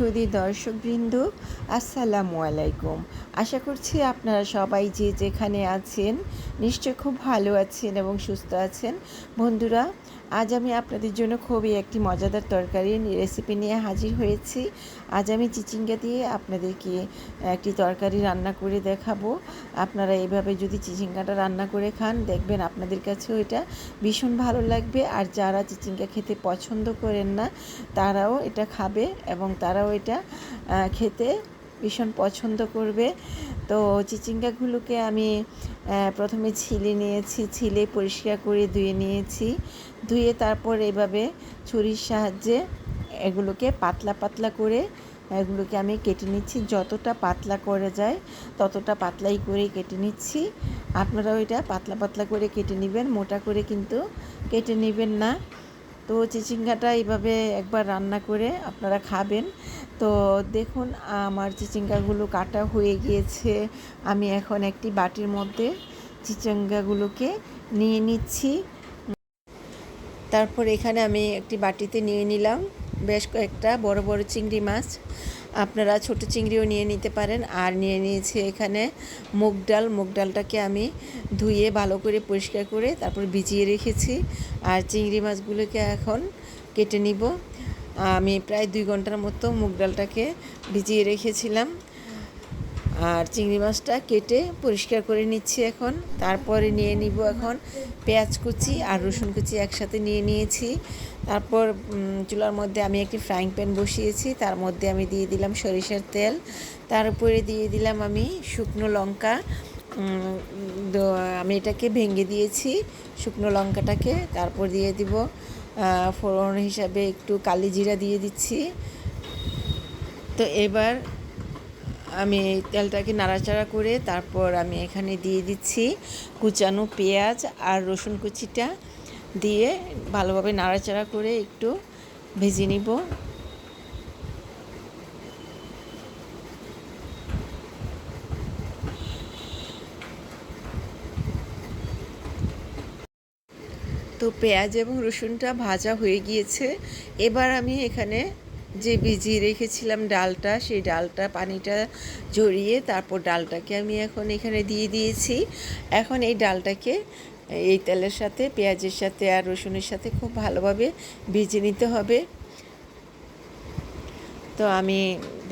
সুদী দর্শকবৃন্দ, আসসালামু আলাইকুম। আশা করছি আপনারা সবাই যে যেখানে আছেন, নিশ্চয় খুব ভালো আছেন এবং সুস্থ আছেন। বন্ধুরা আজ আমি আপনাদের জন্য খুবই একটি মজাদার তরকারি রেসিপি নিয়ে হাজির হয়েছি। আজ আমি চিচিঙ্গা দিয়ে আপনাদেরকে একটি তরকারি রান্না করে দেখাবো। আপনারা এইভাবে যদি চিচিঙ্গাটা রান্না করে খান, দেখবেন আপনাদের কাছেও এটা ভীষণ ভালো লাগবে। আর যারা চিচিঙ্গা খেতে পছন্দ করেন না, তারাও এটা খাবে এবং তারাও এটা খেতে ভীষণ পছন্দ করবে। তো চিচিঙ্গাগুলোকে আমি প্রথমে ছিলে নিয়েছি, ছিলে পরিষ্কার করে ধুয়ে নিয়েছি। ধুয়ে তারপর এভাবে ছুরির সাহায্যে এগুলোকে পাতলা পাতলা করে, এগুলোকে আমি কেটে নিচ্ছি। যতটা পাতলা করে যায় ততটা পাতলাই করে কেটে নিচ্ছি। আপনারাও এটা পাতলা পাতলা করে কেটে নেবেন, মোটা করে কিন্তু কেটে নেবেন না। তো চিচিঙ্গাটা এইভাবে একবার রান্না করে আপনারা খাবেন। তো দেখুন, আমার চিচিঙ্গাগুলো কাটা হয়ে গিয়েছে। আমি এখন একটি বাটির মধ্যে চিচিঙ্গাগুলোকে নিয়ে নিচ্ছি। তারপর এখানে আমি একটি বাটিতে নিয়ে নিলাম বেশ কয়েকটা বড় বড় চিংড়ি মাছ। আপনারা ছোট চিংড়িও নিয়ে নিতে পারেন। আর নিয়ে নিয়েছি এখানে মুগ ডাল। মুগ ডালটাকে আমি ধুয়ে ভালো করে পরিষ্কার করে তারপর ভিজিয়ে রেখেছি। আর চিংড়ি মাছগুলোকে এখন কেটে নিব। আমি প্রায় দুই ঘণ্টার মতো মুগ ডালটাকে ভিজিয়ে রেখেছিলাম। আর চিংড়ি মাছটা কেটে পরিষ্কার করে নিচ্ছি এখন। তারপরে নিয়ে নিব এখন পেঁয়াজ কুচি আর রসুন কুচি একসাথে নিয়ে নিয়েছি। তারপর চুলার মধ্যে আমি একটি ফ্রাইং প্যান বসিয়েছি। তার মধ্যে আমি দিয়ে দিলাম সরিষার তেল। তার উপরে দিয়ে দিলাম আমি শুকনো লঙ্কা। আমি এটাকে ভেঙে দিয়েছি শুকনো লঙ্কাটাকে। তারপর দিয়ে দিব ফোড়ন হিসাবে একটু কালি জিরা দিয়ে দিচ্ছি। তো এবার আমি তেলটাকে নাড়াচাড়া করে তারপর আমি এখানে দিয়ে দিচ্ছি কুচানো পেঁয়াজ আর রসুন কুচিটা দিয়ে ভালোভাবে নাড়াচাড়া করে একটু ভেজে নিব। তো পেঁয়াজ এবং রসুনটা ভাজা হয়ে গিয়েছে। এবার আমি এখানে যে ভিজিয়ে রেখেছিলাম ডালটা, সেই ডালটা পানিটা ঝরিয়ে তারপর ডালটাকে আমি এখন এখানে দিয়ে দিয়েছি। এখন এই ডালটাকে এই তেলের সাথে, পেঁয়াজের সাথে আর রসুনের সাথে খুব ভালোভাবে ভেজে নিতে হবে। তো আমি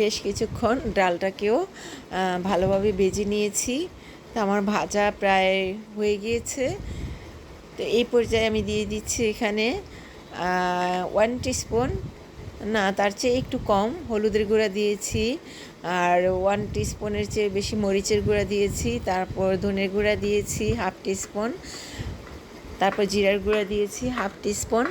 বেশ কিছুক্ষণ ডালটাকেও ভালোভাবে ভেজে নিয়েছি। তো আমার ভাজা প্রায় হয়ে গিয়েছে। তো এই পর্যায়ে আমি দিয়ে দিচ্ছি এখানে ওয়ান টিস্পুন না, তার চেয়ে একটু কম। হলুদের গুঁড়া দিয়েছি, আর ওয়ান টিস্পুনের চেয়ে বেশি মরিচের গুঁড়া দিয়েছি। তারপর ধনের গুঁড়া দিয়েছি হাফ টিস্পুন তারপর জিরার গুঁড়া দিয়েছি হাফ টিস্পুন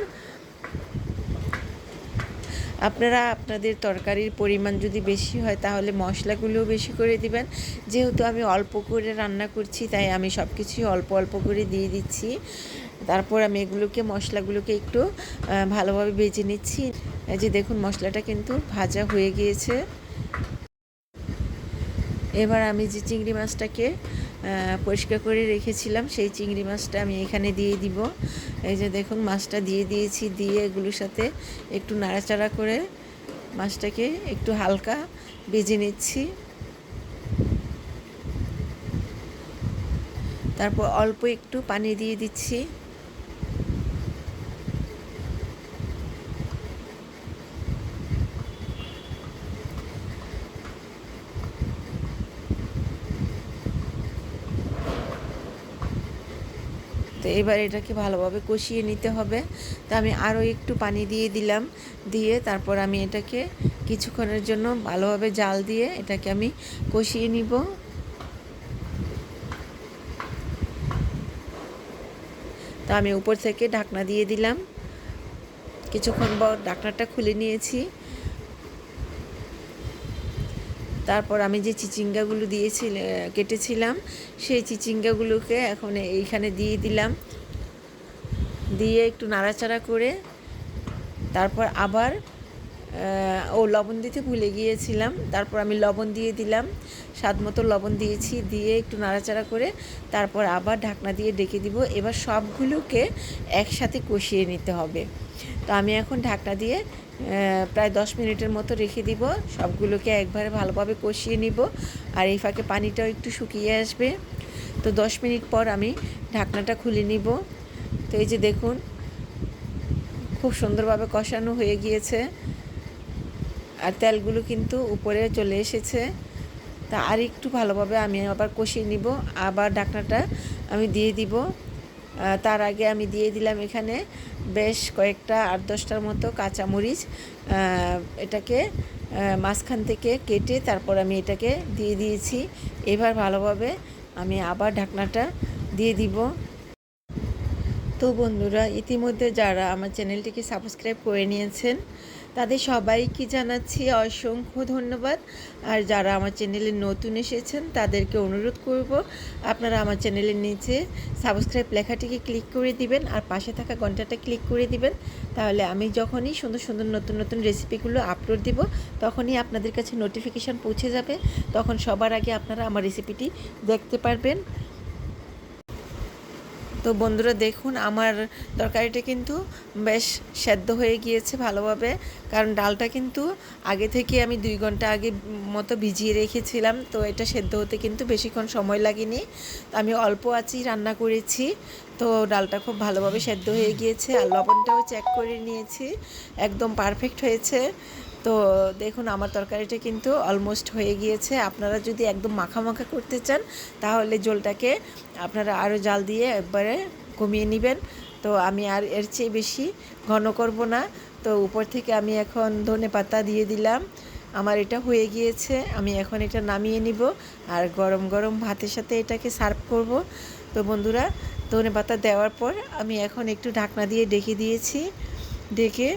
আপনারা আপনাদের তরকারির পরিমাণ যদি বেশি হয়, তাহলে মশলাগুলোও বেশি করে দিবেন। যেহেতু আমি অল্প করে রান্না করছি, তাই আমি সব কিছুই অল্প অল্প করে দিয়ে দিচ্ছি। তারপর আমি এগুলোকে, মশলাগুলোকে একটু ভালোভাবে ভেজে নিচ্ছি। যে দেখুন, মশলাটা কিন্তু ভাজা হয়ে গিয়েছে। এবার আমি যে চিংড়ি মাছটাকে পরিষ্কার করে রেখেছিলাম, সেই চিংড়ি মাছটা আমি এখানে দিয়ে দিব। এই যে দেখুন, মাছটা দিয়ে দিয়েছি, দিয়ে এগুলোর সাথে একটু নাড়াচাড়া করে মাছটাকে একটু হালকা বেজে নিচ্ছি। তারপর অল্প একটু পানি দিয়ে দিচ্ছি। তো এবার এটাকে ভালোভাবে কষিয়ে নিতে হবে। তো আমি আরও একটু পানি দিয়ে দিলাম। দিয়ে তারপর আমি এটাকে কিছুক্ষণের জন্য ভালোভাবে জাল দিয়ে এটাকে আমি কষিয়ে নিব। তো আমি উপর থেকে ঢাকনা দিয়ে দিলাম। কিছুক্ষণ পর ঢাকনাটা খুলে নিয়েছি। তারপর আমি যে চিচিঙ্গাগুলো দিয়েছিল কেটেছিলাম, সেই চিচিঙ্গাগুলোকে এখন এইখানে দিয়ে দিলাম। দিয়ে একটু নাড়াচাড়া করে তারপর আবার ও লবণ দিতে ভুলে গিয়েছিলাম। তারপর আমি লবণ দিয়ে দিলাম, স্বাদ মতো লবণ দিয়েছি, দিয়ে একটু নাড়াচাড়া করে তারপর আবার ঢাকনা দিয়ে ডেকে দিব। এবার সবগুলোকে একসাথে কষিয়ে নিতে হবে। তো আমি এখন ঢাকনা দিয়ে প্রায় দশ মিনিটের মতো রেখে দিব। সবগুলোকে একবারে ভালোভাবে কষিয়ে নিব। আর এই ফাঁকে পানিটাও একটু শুকিয়ে আসবে। তো দশ মিনিট পর আমি ঢাকনাটা খুলে নিব। তো এই যে দেখুন, খুব সুন্দরভাবে কষানো হয়ে গিয়েছে। আর তেলগুলো কিন্তু উপরে চলে এসেছে। তা আর একটু ভালোভাবে আমি আবার কষিয়ে নিব। আবার ঢাকনাটা আমি দিয়ে দিব। তার আগে আমি দিয়ে দিলাম এখানে বেশ কয়েকটা আট দশটার মতো কাঁচামরিচ এটাকে মাঝখান থেকে কেটে তারপর আমি এটাকে দিয়ে দিয়েছি। এবার ভালোভাবে আমি আবার ঢাকনাটা দিয়ে দিব। তো বন্ধুরা, ইতিমধ্যে যারা আমার চ্যানেলটিকে সাবস্ক্রাইব করে নিয়েছেন তাদের সবাইকে জানাচ্ছি অসংখ্য ধন্যবাদ। আর যারা আমার চ্যানেলে নতুন এসেছেন, তাদেরকে অনুরোধ করব, আপনারা আমার চ্যানেলের নিচে সাবস্ক্রাইব লেখাটিকে ক্লিক করে দিবেন আর পাশে থাকা ঘন্টাটা ক্লিক করে দিবেন। তাহলে আমি যখনই সুন্দর সুন্দর নতুন নতুন রেসিপিগুলো আপলোড দিব, তখনই আপনাদের কাছে নোটিফিকেশান পৌঁছে যাবে। তখন সবার আগে আপনারা আমার রেসিপিটি দেখতে পারবেন। তো বন্ধুরা দেখুন, আমার তরকারিটা কিন্তু বেশ সেদ্ধ হয়ে গিয়েছে ভালোভাবে। কারণ ডালটা কিন্তু আগে থেকে আমি দুই ঘণ্টা আগে মতো ভিজিয়ে রেখেছিলাম, তো এটা সেদ্ধ হতে কিন্তু বেশিক্ষণ সময় লাগেনি। তো আমি অল্প আঁচেই রান্না করেছি, তো ডালটা খুব ভালোভাবে সেদ্ধ হয়ে গিয়েছে। আর লবণটাও চেক করে নিয়েছি, একদম পারফেক্ট হয়েছে। তো দেখুন, আমার তরকারিটা কিন্তু অলমোস্ট হয়ে গিয়েছে। আপনারা যদি একদম মাখা মাখা করতে চান, তাহলে জলটাকে আপনারা আরও জাল দিয়ে একবারে কমিয়ে নেবেন। তো আমি আর এর চেয়ে বেশি ঘন করব না। তো উপর থেকে আমি এখন ধনে পাতা দিয়ে দিলাম। আমার এটা হয়ে গিয়েছে, আমি এখন এটা নামিয়ে নিব আর গরম গরম ভাতের সাথে এটাকে সার্ভ করব। তো বন্ধুরা, ধনে পাতা দেওয়ার পর আমি এখন একটু ঢাকনা দিয়ে ডেকে দিয়েছি। ডেকে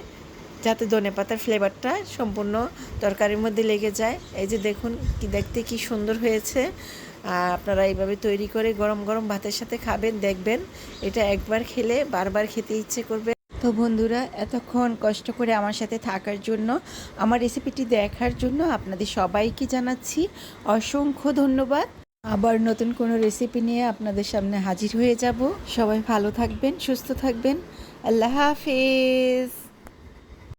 যাতে ধনে পাতার ফ্লেভারটা সম্পূর্ণ তরকারির মধ্যে লেগে যায়। এই যে দেখুন, কি দেখতে কি সুন্দর হয়েছে। আপনারা এইভাবে তৈরি করে গরম গরম ভাতের সাথে খাবেন, দেখবেন এটা একবার খেলে বারবার খেতে ইচ্ছে করবে। তো বন্ধুরা, এতক্ষণ কষ্ট করে আমার সাথে থাকার জন্য, আমার রেসিপিটি দেখার জন্য আপনাদের সবাইকে জানাচ্ছি অসংখ্য ধন্যবাদ। আবার নতুন কোনো রেসিপি নিয়ে আপনাদের সামনে হাজির হয়ে যাব। সবাই ভালো থাকবেন, সুস্থ থাকবেন। আল্লাহ হাফেজ।